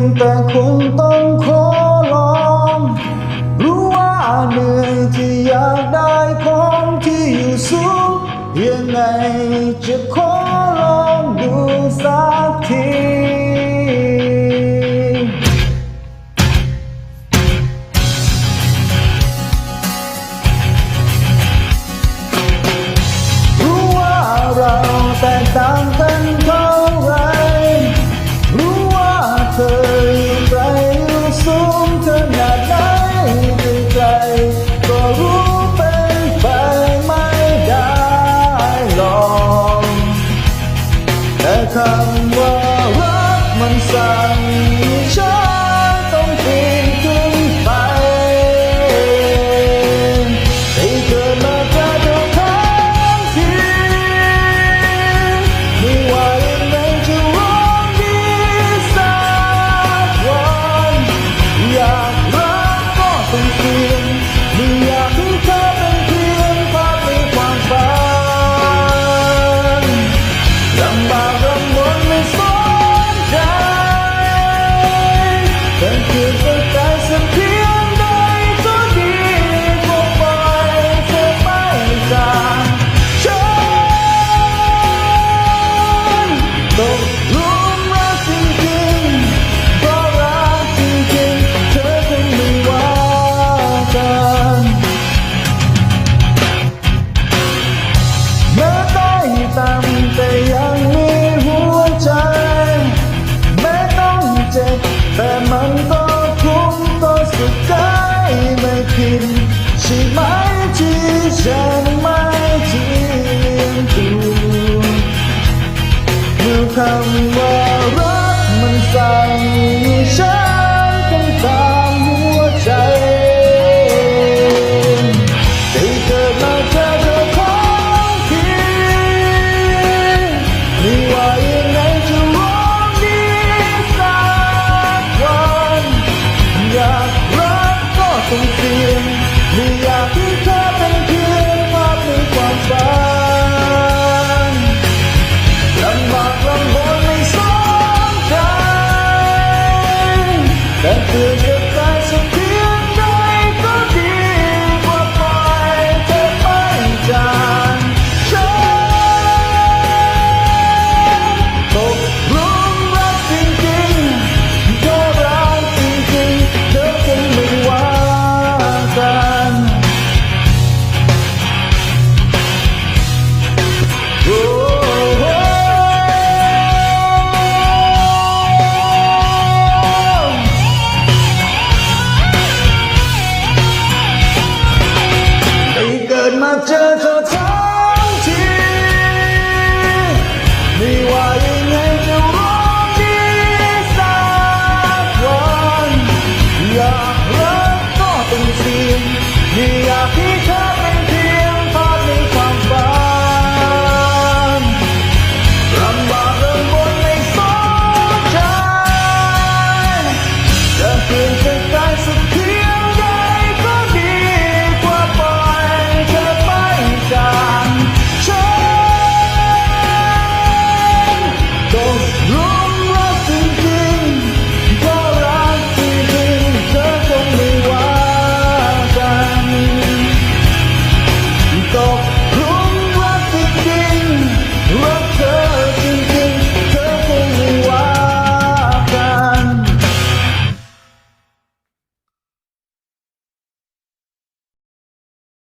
งแต่คงต้องขอลองรู้ว่าเหนื่อยที่อยากได้ของที่อยู่สูงยังไงจะขอลองดูสักทีรู้ว่าเราแตกต่างกันางฉัน 别的。 คำว่ารักมันสั่งให้ฉันต้องตามหัวใจได้เกิดมาเจอเธอของทีไม่ว่ายังไงจะร้องดีสักวันอยากรักก็ต้องจริง good. চাচা